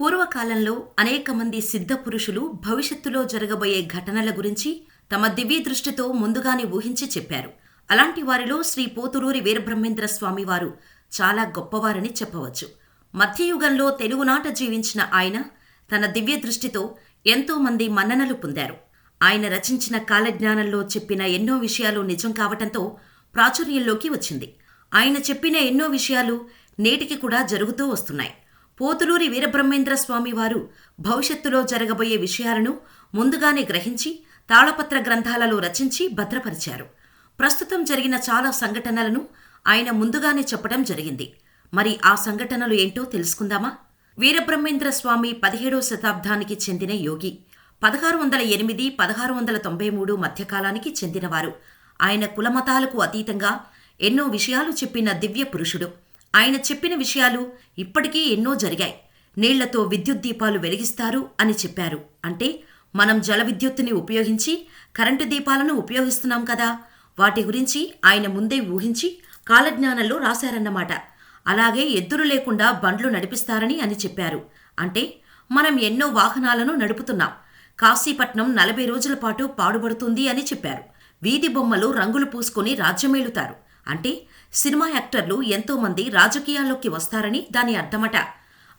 పూర్వకాలంలో అనేక మంది సిద్ధ పురుషులు భవిష్యత్తులో జరగబోయే ఘటనల గురించి తమ దివ్య దృష్టితో ముందుగానే ఊహించి చెప్పారు. అలాంటి వారిలో శ్రీ పోతురూరి వీరబ్రహ్మేంద్ర స్వామివారు చాలా గొప్పవారని చెప్పవచ్చు. మధ్యయుగంలో తెలుగునాట జీవించిన ఆయన తన దివ్య దృష్టితో ఎంతో మంది మన్ననలు పొందారు. ఆయన రచించిన కాలజ్ఞానంలో చెప్పిన ఎన్నో విషయాలు నిజం కావటంతో ప్రాచుర్యంలోకి వచ్చింది. ఆయన చెప్పిన ఎన్నో విషయాలు నేటికి కూడా జరుగుతూ వస్తున్నాయి. పోతులూరి వీరబ్రహ్మేంద్ర స్వామి వారు భవిష్యత్తులో జరగబోయే విషయాలను ముందుగానే గ్రహించి తాళపత్ర గ్రంథాలలో రచించి భద్రపరిచారు. ప్రస్తుతం జరిగిన చాలా సంఘటనలను ఆయన ముందుగానే చెప్పడం జరిగింది. మరి ఆ సంఘటనలు ఏంటో తెలుసుకుందామా? వీరబ్రహ్మేంద్ర స్వామి పదిహేడవ శతాబ్దానికి చెందిన యోగి పదహారు వందల ఎనిమిది పదహారు వందల తొంభై మూడు మధ్యకాలానికి చెందినవారు. ఆయన కులమతాలకు అతీతంగా ఎన్నో విషయాలు చెప్పిన దివ్య పురుషుడు. ఆయన చెప్పిన విషయాలు ఇప్పటికీ ఎన్నో జరిగాయి. నీళ్ళతో విద్యుత్ దీపాలు వెలిగిస్తారు అని చెప్పారు. అంటే మనం జల విద్యుత్తుని ఉపయోగించి కరెంటు దీపాలను ఉపయోగిస్తున్నాం కదా? వాటి గురించి ఆయన ముందే ఊహించి కాలజ్ఞానంలో రాశారన్నమాట. అలాగే ఎద్దులు లేకుండా బండ్లు నడిపిస్తారని అని చెప్పారు. అంటే మనం ఎన్నో వాహనాలను నడుపుతున్నాం. కాశీపట్నం నలభై రోజుల పాటు పాడుబడుతుంది అని చెప్పారు. వీధి బొమ్మలు రంగులు పూసుకొని రాజ్యమేలుతారు. అంటే సినిమా యాక్టర్లు ఎంతోమంది రాజకీయాల్లోకి వస్తారని దాని అర్థమట.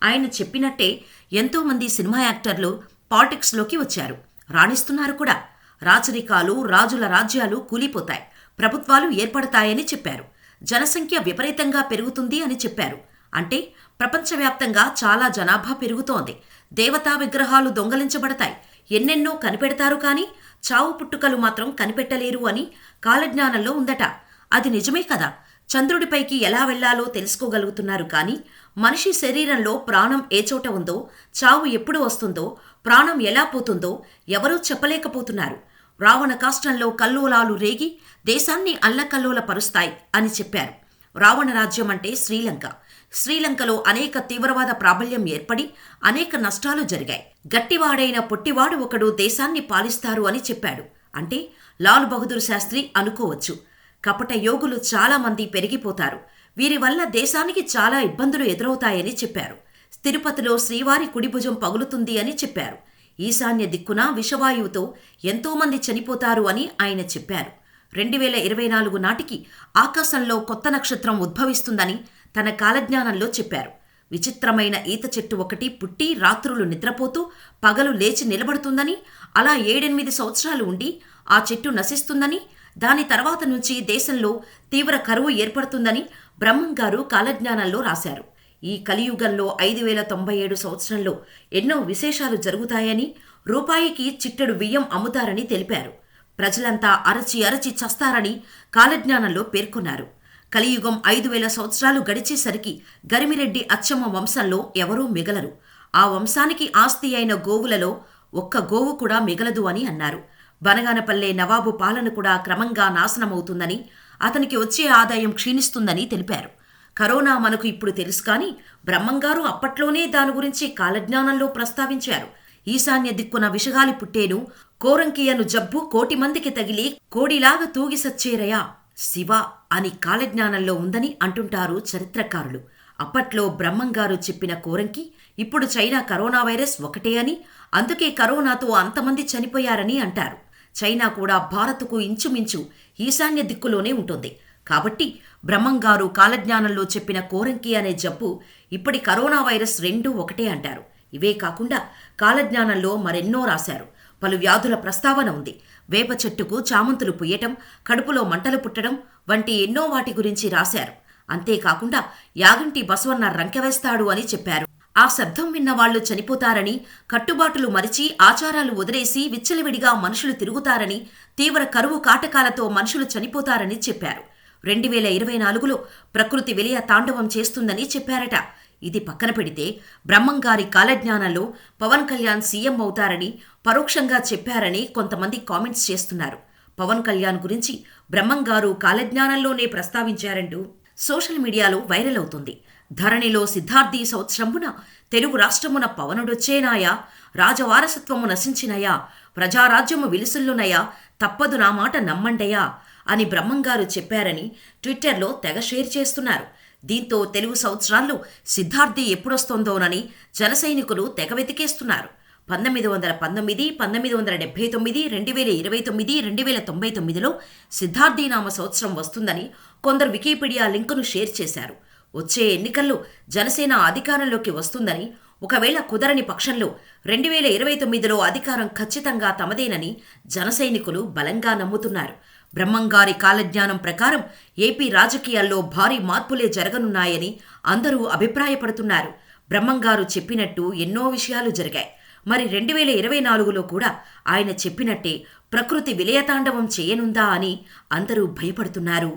ఆయన చెప్పినట్టే ఎంతోమంది సినిమా యాక్టర్లు పాలిటిక్స్లోకి వచ్చారు. రాణిస్తున్నారు కూడా. రాచరికాలు రాజుల రాజ్యాలు కూలిపోతాయి. ప్రభుత్వాలు ఏర్పడతాయని చెప్పారు. జనసంఖ్య విపరీతంగా పెరుగుతుంది అని చెప్పారు. అంటే ప్రపంచవ్యాప్తంగా చాలా జనాభా పెరుగుతోంది. దేవతా విగ్రహాలు దొంగలించబడతాయి. ఎన్నెన్నో కనిపెడతారు కానీ చావు పుట్టుకలు మాత్రం కనిపెట్టలేరు అని కాలజ్ఞానంలో ఉందట. అది నిజమే కదా. చంద్రుడిపైకి ఎలా వెళ్ళాలో తెలుసుకోగలుగుతున్నారు కానీ మనిషి శరీరంలో ప్రాణం ఏ చోట ఉందో చావు ఎప్పుడు వస్తుందో ప్రాణం ఎలా పోతుందో ఎవరూ చెప్పలేకపోతున్నారు. రావణ కాష్టంలో కల్లోలాలు రేగి దేశాన్ని అల్లకల్లోల పరుస్తాయి అని చెప్పారు. రావణ రాజ్యం అంటే శ్రీలంక. శ్రీలంకలో అనేక తీవ్రవాద ప్రాబల్యం ఏర్పడి అనేక నష్టాలు జరిగాయి. గట్టివాడైన పొట్టివాడు ఒకడు దేశాన్ని పాలిస్తారు అని చెప్పాడు. అంటే లాల్ బహదూర్ శాస్త్రి అనుకోవచ్చు. కపట యోగులు చాలామంది పెరిగిపోతారు. వీరి వల్ల దేశానికి చాలా ఇబ్బందులు ఎదురవుతాయని చెప్పారు. తిరుపతిలో శ్రీవారి కుడిభుజం పగులుతుంది అని చెప్పారు. ఈశాన్య దిక్కున విషవాయువుతో ఎంతోమంది చనిపోతారు అని ఆయన చెప్పారు. రెండు వేల ఇరవై నాలుగు నాటికి ఆకాశంలో కొత్త నక్షత్రం ఉద్భవిస్తుందని తన కాలజ్ఞానంలో చెప్పారు. విచిత్రమైన ఈత చెట్టు ఒకటి పుట్టి రాత్రులు నిద్రపోతూ పగలు లేచి నిలబడుతుందని అలా ఏడెనిమిది సంవత్సరాలు ఉండి ఆ చెట్టు నశిస్తుందని దాని తర్వాత నుంచి దేశంలో తీవ్ర కరువు ఏర్పడుతుందని బ్రహ్మం గారు కాలజ్ఞానంలో రాశారు. ఈ కలియుగంలో ఐదు వేల తొంభై ఏడు సంవత్సరంలో ఎన్నో విశేషాలు జరుగుతాయని రూపాయికి చిట్టెడు బియ్యం అమ్ముతారని తెలిపారు. ప్రజలంతా అరచి అరచి చస్తారని కాలజ్ఞానంలో పేర్కొన్నారు. కలియుగం ఐదు వేల సంవత్సరాలు గడిచేసరికి గరిమిరెడ్డి అచ్చమ్మ వంశంలో ఎవరూ మిగలరు. ఆ వంశానికి ఆస్తి అయిన గోవులలో ఒక్క గోవు కూడా మిగలదు అని అన్నారు. బనగానపల్లె నవాబు పాలన కూడా క్రమంగా నాశనమవుతుందని అతనికి వచ్చే ఆదాయం క్షీణిస్తుందని తెలిపారు. కరోనా మనకు ఇప్పుడు తెలుసు కానీ బ్రహ్మంగారు అప్పట్లోనే దాని గురించి కాలజ్ఞానంలో ప్రస్తావించారు. ఈశాన్య దిక్కున విషగాలి పుట్టేను కోరంకియను జబ్బు కోటి మందికి తగిలి కోడిలాగా తూగి సచ్చేరయా శివ అని కాలజ్ఞానంలో ఉందని అంటుంటారు చరిత్రకారులు. అప్పట్లో బ్రహ్మంగారు చెప్పిన కోరంకి ఇప్పుడు చైనా కరోనా వైరస్ ఒకటే అని అందుకే కరోనాతో అంతమంది చనిపోయారని అంటారు. చైనా కూడా భారత్కు ఇంచుమించు ఈశాన్య దిక్కులోనే ఉంటుంది. కాబట్టి బ్రహ్మంగారు కాలజ్ఞానంలో చెప్పిన కోరంకి అనే జబ్బు ఇప్పటి కరోనా వైరస్ రెండూ ఒకటే అంటారు. ఇవే కాకుండా కాలజ్ఞానంలో మరెన్నో రాశారు. పలు వ్యాధుల ప్రస్తావన ఉంది. వేప చెట్టుకు చామంతులు పుయ్యటం కడుపులో మంటలు పుట్టడం వంటి ఎన్నో వాటి గురించి రాశారు. అంతేకాకుండా యాగంటి బసవన్న రంకెవేస్తాడు అని చెప్పారు. ఆ శబ్దం విన్నవాళ్ళు చనిపోతారని కట్టుబాటులు మరిచి ఆచారాలు వదిలేసి విచ్చలవిడిగా మనుషులు తిరుగుతారని తీవ్ర కరువు కాటకాలతో మనుషులు చనిపోతారని చెప్పారు. రెండు వేల ఇరవై నాలుగులో ప్రకృతి విలయ తాండవం చేస్తుందని చెప్పారట. ఇది పక్కన పెడితే బ్రహ్మంగారి కాలజ్ఞానంలో పవన్ కళ్యాణ్ సీఎం అవుతారని పరోక్షంగా చెప్పారని కొంతమంది కామెంట్స్ చేస్తున్నారు. పవన్ కళ్యాణ్ గురించి బ్రహ్మంగారు కాలజ్ఞానంలోనే ప్రస్తావించారంటూ సోషల్ మీడియాలో వైరల్ అవుతుంది. ధరణిలో సిద్ధార్థి సంవత్సరమున తెలుగు రాష్ట్రమున పవనుడొచ్చేనాయా రాజవారసత్వము నశించినయా? ప్రజారాజ్యము విలుసుల్లునయా? తప్పదు నా మాట నమ్మండయా? అని బ్రహ్మంగారు చెప్పారని ట్విట్టర్లో తెగ షేర్ చేస్తున్నారు. దీంతో తెలుగు సంవత్సరాల్లో సిద్ధార్థి ఎప్పుడొస్తోందోనని జనసైనికులు తెగ వెతికేస్తున్నారు. పంతొమ్మిది వందల పంతొమ్మిది పంతొమ్మిది వందల డెబ్బై తొమ్మిది రెండు వేల ఇరవై తొమ్మిది రెండు వేల తొంభై తొమ్మిదిలో సిద్ధార్థీనామ సంవత్సరం వస్తుందని కొందరు వికీపీడియా లింకును షేర్ చేశారు. వచ్చే ఎన్నికల్లో జనసేన అధికారంలోకి వస్తుందని ఒకవేళ కుదరని పక్షంలో రెండు వేల ఇరవై తొమ్మిదిలో అధికారం ఖచ్చితంగా తమదేనని జనసైనికులు బలంగా నమ్ముతున్నారు. బ్రహ్మంగారి కాలజ్ఞానం ప్రకారం ఏపీ రాజకీయాల్లో భారీ మార్పులే జరగనున్నాయని అందరూ అభిప్రాయపడుతున్నారు. బ్రహ్మంగారు చెప్పినట్టు ఎన్నో విషయాలు జరిగాయి. మరి రెండు వేల ఇరవై నాలుగులో కూడా ఆయన చెప్పినట్టే ప్రకృతి విలయతాండవం చేయనుందా అని అందరూ భయపడుతున్నారు.